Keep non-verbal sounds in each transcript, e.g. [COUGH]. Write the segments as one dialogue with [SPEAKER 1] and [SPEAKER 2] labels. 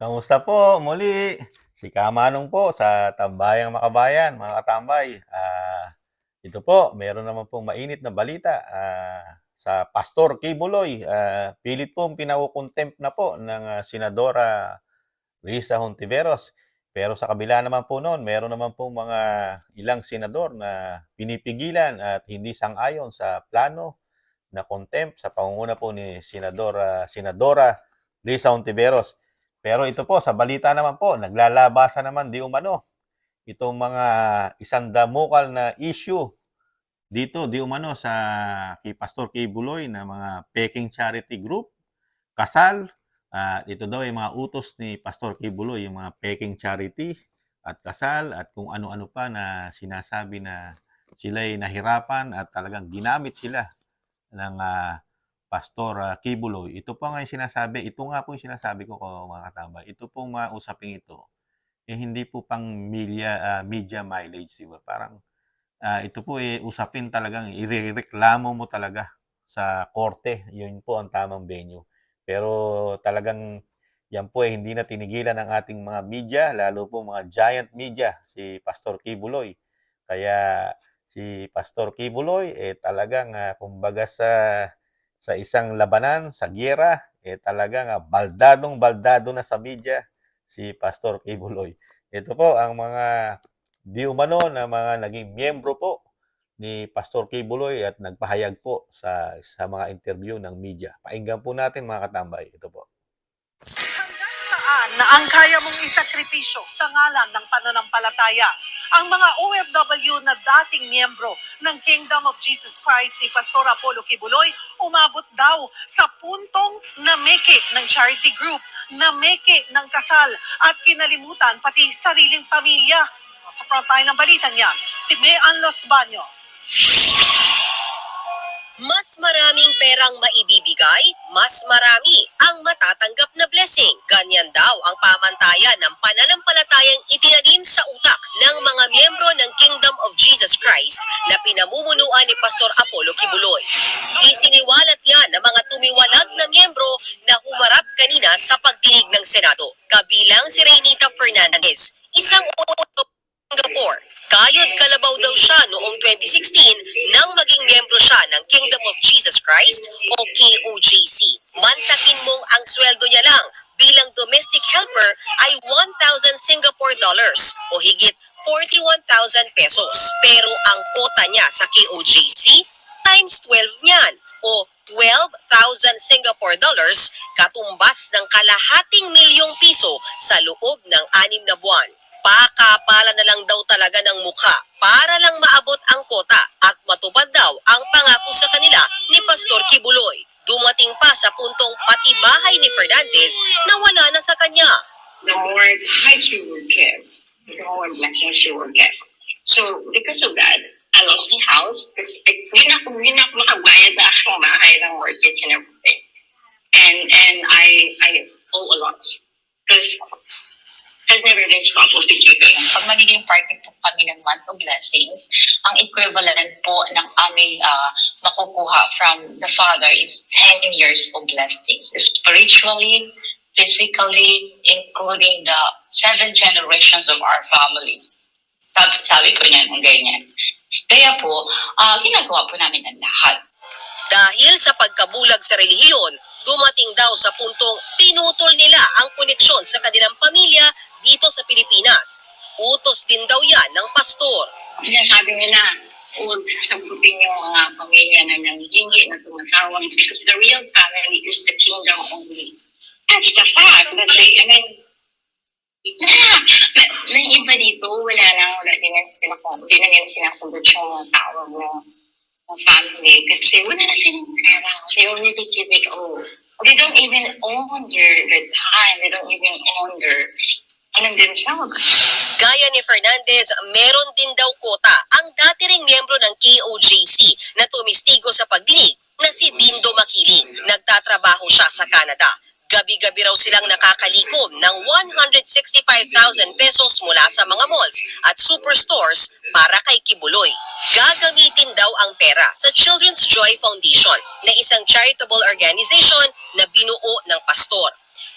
[SPEAKER 1] Kamusta po muli? Si Kamanong po sa Tambayang Makabayan, mga katambay. Ah, ito po, meron naman pong mainit na balita ah, sa Pastor Kibuloy. Ah, pilit pong pinakukontempt na po ng ah, Senadora Risa Hontiveros. Pero sa kabila naman po noon, meron naman pong mga ilang senador na pinipigilan at hindi sang-ayon sa plano na contempt sa pangunguna po ni Senadora, Senadora Risa Hontiveros. Pero ito po, sa balita naman po, naglalabasa naman di umano itong mga isandamukal na issue dito di umano sa kay Pastor Kay Buloy na mga peking charity group, kasal, at ito daw ay mga utos ni Pastor Kay Buloy, yung mga peking charity at kasal at kung ano-ano pa na sinasabi na sila'y nahirapan at talagang ginamit sila ng ah, Pastor uh, Kibuloy. Ito po nga yung sinasabi, ito nga po yung sinasabi ko mga katambay. Ito pong mga usaping ito, eh, hindi po pang media, ah, media mileage, di? Parang ah, ito po eh, usapin talagang irereklamo mo talaga sa korte. Yun po ang tamang venue. Pero talagang yan po eh, hindi na tinigilan ng ating mga media, lalo po mga giant media, si Pastor Kibuloy. Kaya si Pastor Kibuloy, eh talagang ah, kumbaga sa sa isang labanan, sa giyera, eh talagang ah, baldadong baldado na sa media si Pastor Kibuloy. Ito po ang mga di umano na mga naging miyembro po ni Pastor Kibuloy at nagpahayag po sa sa mga interview ng media. Painggan po natin mga katambay. Ito po.
[SPEAKER 2] Hanggang saan na ang kaya mong isakripisyo sa ngalan ng pananampalataya ang mga OFW na dating miyembro ng Kingdom of Jesus Christ ni Pastor Apollo Kibuloy umabot daw sa puntong nameke ng charity group, nameke ng kasal at kinalimutan pati sariling pamilya. Sa front line ng balitang yan, si Mean Los Baños.
[SPEAKER 3] Mas maraming perang maibibigay, mas marami ang matatanggap na blessing. Ganyan daw ang pamantayan ng pananampalatayang itinanim sa utak ng mga miyembro ng Kingdom of Jesus Christ na pinamumunuan ni Pastor Apollo Kibuloy. Isiniwalat yan ng mga tumiwalag na miyembro na humarap kanina sa pagdinig ng Senado. Kabilang si Reynita Fernandez, isang Singapore. Kayod kalabaw daw siya noong 2016 nang maging miyembro siya ng Kingdom of Jesus Christ o KOJC. Mantakin mong ang sweldo niya lang bilang domestic helper ay 1,000 Singapore dollars o higit 41,000 pesos. Pero ang kota niya sa KOJC times 12 niyan o 12,000 Singapore dollars katumbas ng kalahating milyong piso sa loob ng anim na buwan. Pakapala na lang daw talaga ng mukha para lang maabot ang kota at matupad daw ang pangako sa kanila ni Pastor Kibuloy. Dumating pa sa puntong pati bahay ni Fernandez na wala na sa kanya.
[SPEAKER 4] the more tithes you will give, the more blessings you will get. So, because of that, I lost my house because hindi na ako, hindi na ako makabayad sa aking bahay ng mortgage and everything. And, and I, I owe a lot. Because I've never been stopped of giving.
[SPEAKER 5] pag magiging party po kami ng month of blessings, ang equivalent po ng aming ah, makukuha from the Father is 10 years of blessings. Spiritually, physically, including the seven generations of our families. Sabi, sabi ko niyan, ang ganyan. Kaya po, ah, ginagawa po namin ang lahat.
[SPEAKER 3] Dahil sa pagkabulag sa relihiyon, dumating daw sa puntong pinutol nila ang koneksyon sa kanilang pamilya dito sa Pilipinas. Utos din daw yan ng pastor.
[SPEAKER 4] Sinasabi nila, huwag sasagutin yung mga pamilya na nangihingi, na tumatawag, because the real family is the kingdom only. That's the fact. That's the, I mean, ng iba dito, wala lang, wala din yan sila hindi na sinasagot yung mga tawag ng, family kasi wala na silang pera. They only give it all. They don't even own their, their time. They don't even own their, anong themselves.
[SPEAKER 3] Gaya ni Fernandez, meron din daw kota ang dati ring miyembro ng KOJC na tumistigo sa pagdinig na si Dindo Makiling. Nagtatrabaho siya sa Canada. Gabi-gabi raw silang nakakalikom ng 165,000 pesos mula sa mga malls at superstores para kay Kibuloy. Gagamitin daw ang pera sa Children's Joy Foundation na isang charitable organization na binuo ng pastor.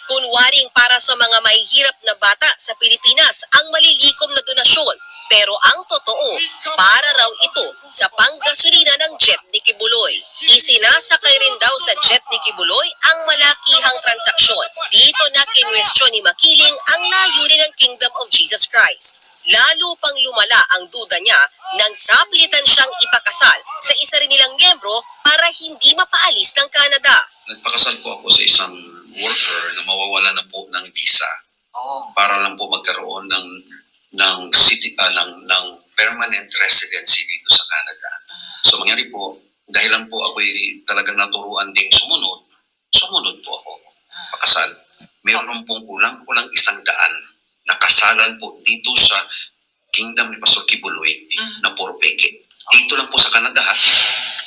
[SPEAKER 3] Kunwaring para sa mga mahihirap na bata sa Pilipinas ang malilikom na donasyon. Pero ang totoo, para raw ito sa panggasolina ng jet ni Kibuloy. Isinasakay rin daw sa jet ni Kibuloy ang malakihang transaksyon. Dito na kinwestiyon ni Makiling ang layunin ng Kingdom of Jesus Christ. Lalo pang lumala ang duda niya nang saplitan siyang ipakasal sa isa rin nilang miyembro para hindi mapaalis ng Canada.
[SPEAKER 6] nagpakasal po ako sa isang worker na mawawala na po ng visa para lang po magkaroon ng ng city ah, ng ng permanent residency dito sa Canada. So mangyari po, dahil lang po ako talagang naturuan ding sumunod, sumunod po ako. Pakasal. Meron pong kulang-kulang isang daan na kasalan po dito sa Kingdom ni Pastor Kibuloy na puro peke. Dito lang po sa Canada. ha?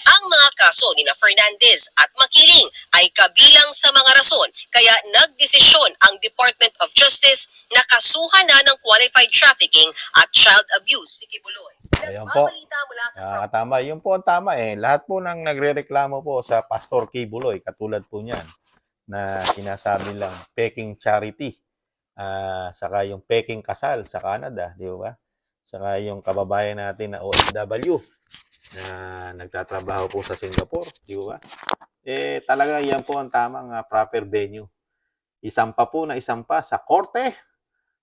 [SPEAKER 3] Ang mga kaso ni na Fernandez at Makiling ay kabilang sa mga rason kaya nagdesisyon ang Department of Justice na kasuhan na ng qualified trafficking at child abuse si Kibuloy.
[SPEAKER 1] Ayun po.
[SPEAKER 3] Mula sa
[SPEAKER 1] Ah, katama. Yun po ang tama eh. Lahat po ng nagrereklamo po sa Pastor Kibuloy, katulad po niyan, na sinasabi lang peking charity. Ah, saka yung peking kasal sa Canada, di ba? Saka yung kababayan natin na OFW na nagtatrabaho po sa Singapore, di ba? Eh, talaga yan po ang tamang ah, proper venue. Isampa po na isampa sa korte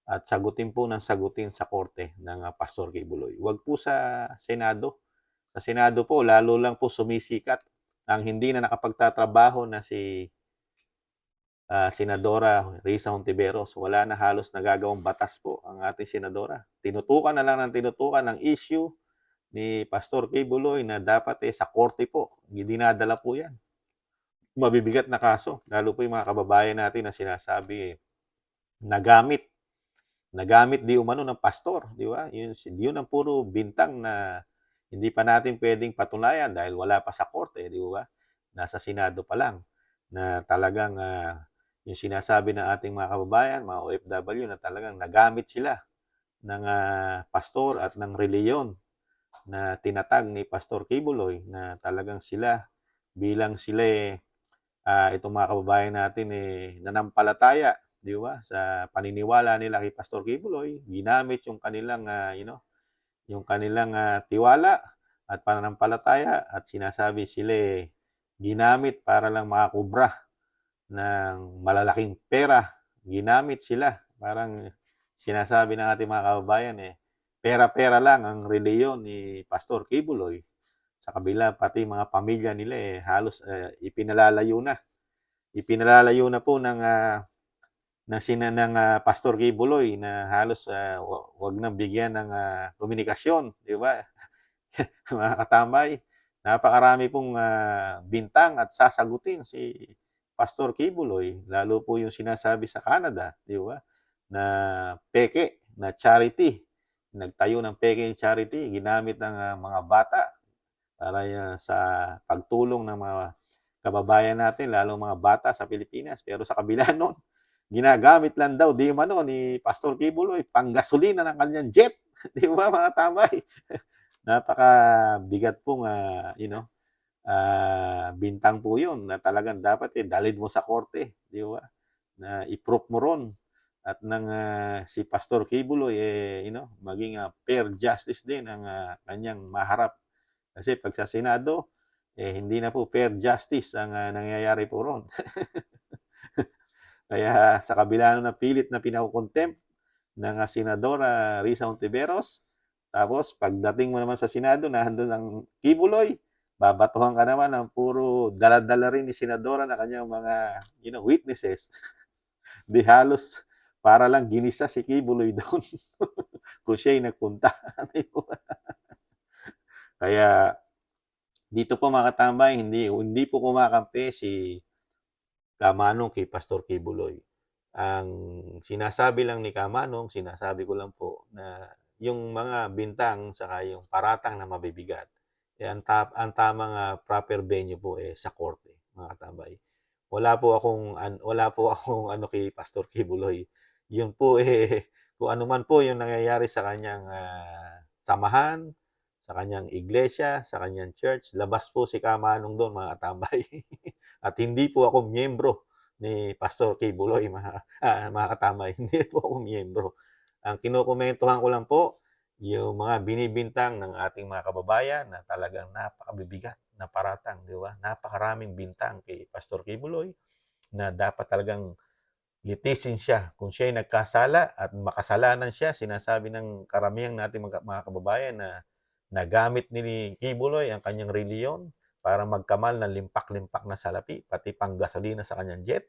[SPEAKER 1] at sagutin po ng sagutin sa korte ng ah, Pastor Kibuloy. Huwag po sa Senado. Sa Senado po, lalo lang po sumisikat ang hindi na nakapagtatrabaho na si ah, Senadora Risa Hontiveros. Wala na halos nagagawang batas po ang ating Senadora. Tinutukan na lang ng tinutukan ng issue ni Pastor Kibuloy na dapat eh sa korte po. Dinadala po yan. Mabibigat na kaso. Lalo po yung mga kababayan natin na sinasabi eh, nagamit nagamit di umano ng pastor, di ba? Yun, yun ang puro bintang na hindi pa natin pwedeng patunayan dahil wala pa sa korte, di ba? Nasa Senado pa lang na talagang ah, yung sinasabi ng ating mga kababayan, mga OFW na talagang nagamit sila ng ah, pastor at ng reliyon na tinatag ni Pastor Kibuloy na talagang sila bilang sila eh, ah, itong mga kababayan natin eh, nanampalataya di ba? Sa paniniwala nila kay Pastor Kibuloy, ginamit yung kanilang, ah, you know, yung kanilang ah, tiwala at pananampalataya at sinasabi sila eh, ginamit para lang makakubra ng malalaking pera. Ginamit sila. Parang sinasabi ng ating mga kababayan eh, pera-pera lang ang reliyon ni Pastor Kibuloy. Sa kabila, pati mga pamilya nila eh, halos eh, ipinalalayo na. Ipinalalayo na po ng ah, ng sina ng ah, Pastor Kibuloy na halos wa- wag nang bigyan ng ah, komunikasyon, di ba? [LAUGHS] Mga katambay, napakarami pong ah, bintang at sasagutin si Pastor Kibuloy, lalo po yung sinasabi sa Canada, di ba? Na peke, na charity. Nagtayo ng peke charity, ginamit ng ah, mga bata para ah, sa pagtulong ng mga kababayan natin, lalo mga bata sa Pilipinas. Pero sa kabila [LAUGHS] nun, ginagamit lang daw di mano ni Pastor Kibuloy panggasolina ng kanyang jet. [LAUGHS] di ba mga tamay? [LAUGHS] Napaka bigat pong ah, you know, ah, bintang po 'yun na talagang dapat eh dalhin mo sa korte, di ba? Na i-proof mo ron at nang ah, si Pastor Kibuloy eh you know, maging ah, fair justice din ang ah, kanyang maharap. Kasi pag sa Senado eh hindi na po fair justice ang ah, nangyayari po ron. [LAUGHS] Kaya sa kabila na pilit na pinakukontempt ng ah, Senadora Risa Ontiveros, tapos pagdating mo naman sa Senado, nandun ang Kibuloy, babatuhan ka naman ng puro daladala rin ni Senadora na kanyang mga you know, witnesses. [LAUGHS] Di halos para lang ginisa si Kibuloy doon [LAUGHS] kung siya'y nagpunta. [LAUGHS] Kaya dito po mga katambay, hindi, hindi po kumakampi si Kamanong kay Pastor Kibuloy. Ang sinasabi lang ni Kamanong, sinasabi ko lang po na yung mga bintang saka yung paratang na mabibigat, eh, ang, tap, ang tamang ah, proper venue po eh, sa korte, mga katambay. Wala po akong an, wala po [LAUGHS] akong ano kay Pastor Kibuloy. Yun po eh [LAUGHS] kung ano man po yung nangyayari sa kanyang ah, samahan, sa kanyang iglesia, sa kanyang church, labas po si Kamanong doon mga katambay. [LAUGHS] At hindi po ako miyembro ni Pastor Kibuloy, mga, ah, mga katamay. [LAUGHS] Hindi po ako miyembro. Ang kinukomentuhan ko lang po, yung mga binibintang ng ating mga kababayan na talagang napakabibigat na paratang, di ba? Napakaraming bintang kay Pastor Kibuloy na dapat talagang litisin siya. Kung siya ay nagkasala at makasalanan siya, sinasabi ng karamihang nating mga, mga kababayan na nagamit ni Kibuloy ang kanyang reliyon para magkamal ng limpak-limpak na salapi, pati panggasolina sa kanyang jet,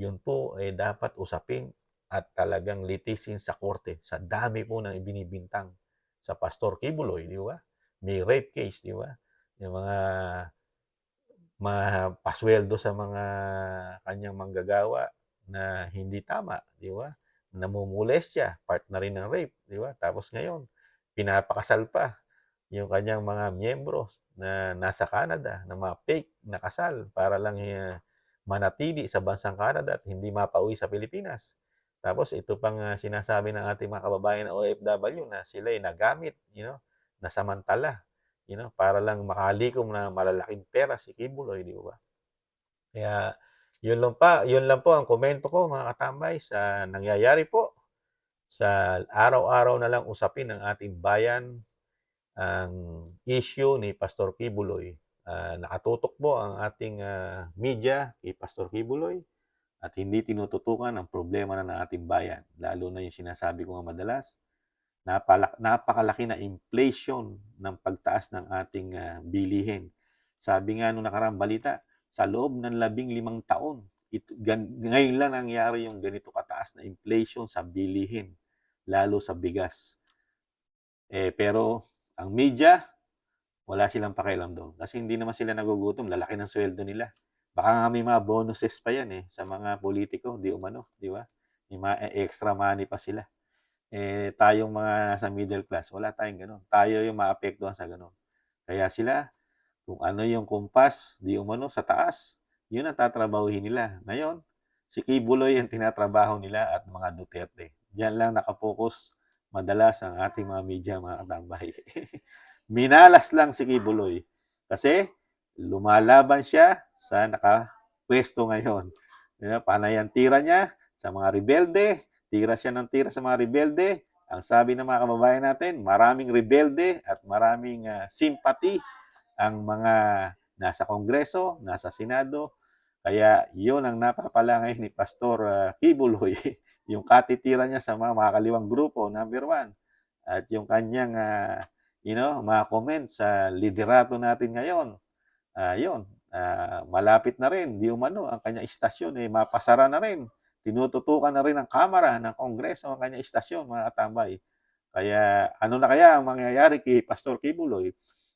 [SPEAKER 1] yun po ay dapat usapin at talagang litisin sa korte sa dami po ng ibinibintang sa Pastor Kibuloy, di ba? May rape case, di ba? Yung mga mapasweldo sa mga kanyang manggagawa na hindi tama, di ba? Namumulestya, part na rin ng rape, di ba? Tapos ngayon, pinapakasal pa yung kanyang mga miyembro na nasa Canada, na mga fake na kasal para lang uh, manatili sa bansang Canada at hindi mapauwi sa Pilipinas. Tapos ito pang uh, sinasabi ng ating mga kababayan OFW na sila ay nagamit, you know, na samantala, you know, para lang makalikom na malalaking pera si Kibuloy, di ba? Kaya yun lang pa, yun lang po ang komento ko mga katambay sa nangyayari po sa araw-araw na lang usapin ng ating bayan ang issue ni Pastor Kibuloy. Uh, nakatutok po ang ating uh, media kay Pastor Kibuloy at hindi tinututukan ang problema na ng ating bayan. Lalo na yung sinasabi ko nga madalas, napalak, napakalaki na inflation ng pagtaas ng ating uh, bilihin. Sabi nga nung nakarang balita, sa loob ng labing limang taon, ito, gan, ngayon lang nangyari yung ganito kataas na inflation sa bilihin, lalo sa bigas. Eh, pero ang media, wala silang pakialam doon. Kasi hindi naman sila nagugutom, lalaki ng sweldo nila. Baka nga may mga bonuses pa yan eh, sa mga politiko, di umano, di ba? May mga extra money pa sila. Eh, tayong mga nasa middle class, wala tayong ganun. Tayo yung maapektuhan sa ganun. Kaya sila, kung ano yung kumpas, di umano, sa taas, yun ang tatrabahuhin nila. Ngayon, si Kibuloy ang tinatrabaho nila at mga Duterte. Diyan lang nakapokus madalas ang ating mga media, mga katambay. [LAUGHS] Minalas lang si Kibuloy. Kasi lumalaban siya sa nakapwesto ngayon. Panayan tira niya sa mga rebelde, tira siya ng tira sa mga rebelde. Ang sabi ng mga kababayan natin, maraming rebelde at maraming uh, sympathy ang mga nasa Kongreso, nasa Senado. Kaya yun ang napapala ngayon ni Pastor uh, Kibuloy, [LAUGHS] yung katitira niya sa mga makakaliwang grupo, number one. At yung kanyang, uh, you know, mga comment sa liderato natin ngayon. Uh, yun, uh, malapit na rin, di umano, ang kanyang istasyon, eh, mapasara na rin. Tinututukan na rin ng Kamara, ng Kongreso, ang kanyang istasyon, mga katambay. Kaya ano na kaya ang mangyayari kay Pastor Kibuloy?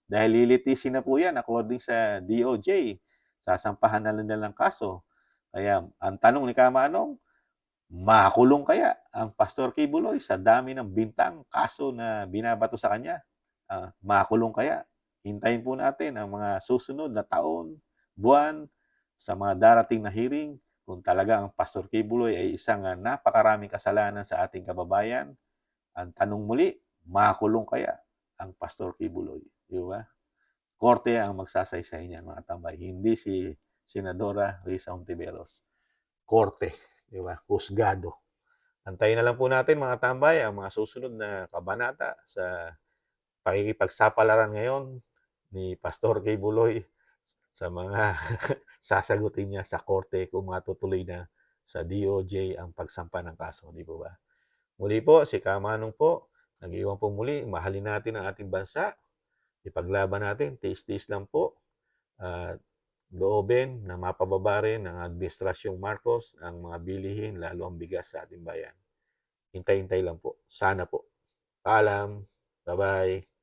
[SPEAKER 1] Dahil lilitisin na po yan according sa DOJ. Sasampahan na lang nilang kaso. Kaya ang tanong ni Kamanong, makulong kaya ang Pastor Kibuloy sa dami ng bintang kaso na binabato sa kanya? Uh, makulong kaya? Hintayin po natin ang mga susunod na taon, buwan, sa mga darating na hearing kung talaga ang Pastor Kibuloy ay isang uh, napakaraming kasalanan sa ating kababayan. Ang tanong muli, makulong kaya ang Pastor Kibuloy? Di ba? Korte ang magsasaysay niyan, mga tambay. Hindi si Senadora Risa Ontiveros. Korte, di ba? Husgado. Antayin na lang po natin, mga tambay, ang mga susunod na kabanata sa pakikipagsapalaran ngayon ni Pastor Kay Buloy sa mga [LAUGHS] sasagutin niya sa korte kung matutuloy na sa DOJ ang pagsampa ng kaso, di po ba? Muli po, si Kamanong po, nag-iwan po muli, mahalin natin ang ating bansa, ipaglaban natin, tiis-tiis lang po, at uh, loobin na mapababa rin ng Administrasyong Marcos ang mga bilihin, lalo ang bigas sa ating bayan. Hintay-hintay lang po. Sana po. Paalam. Bye-bye.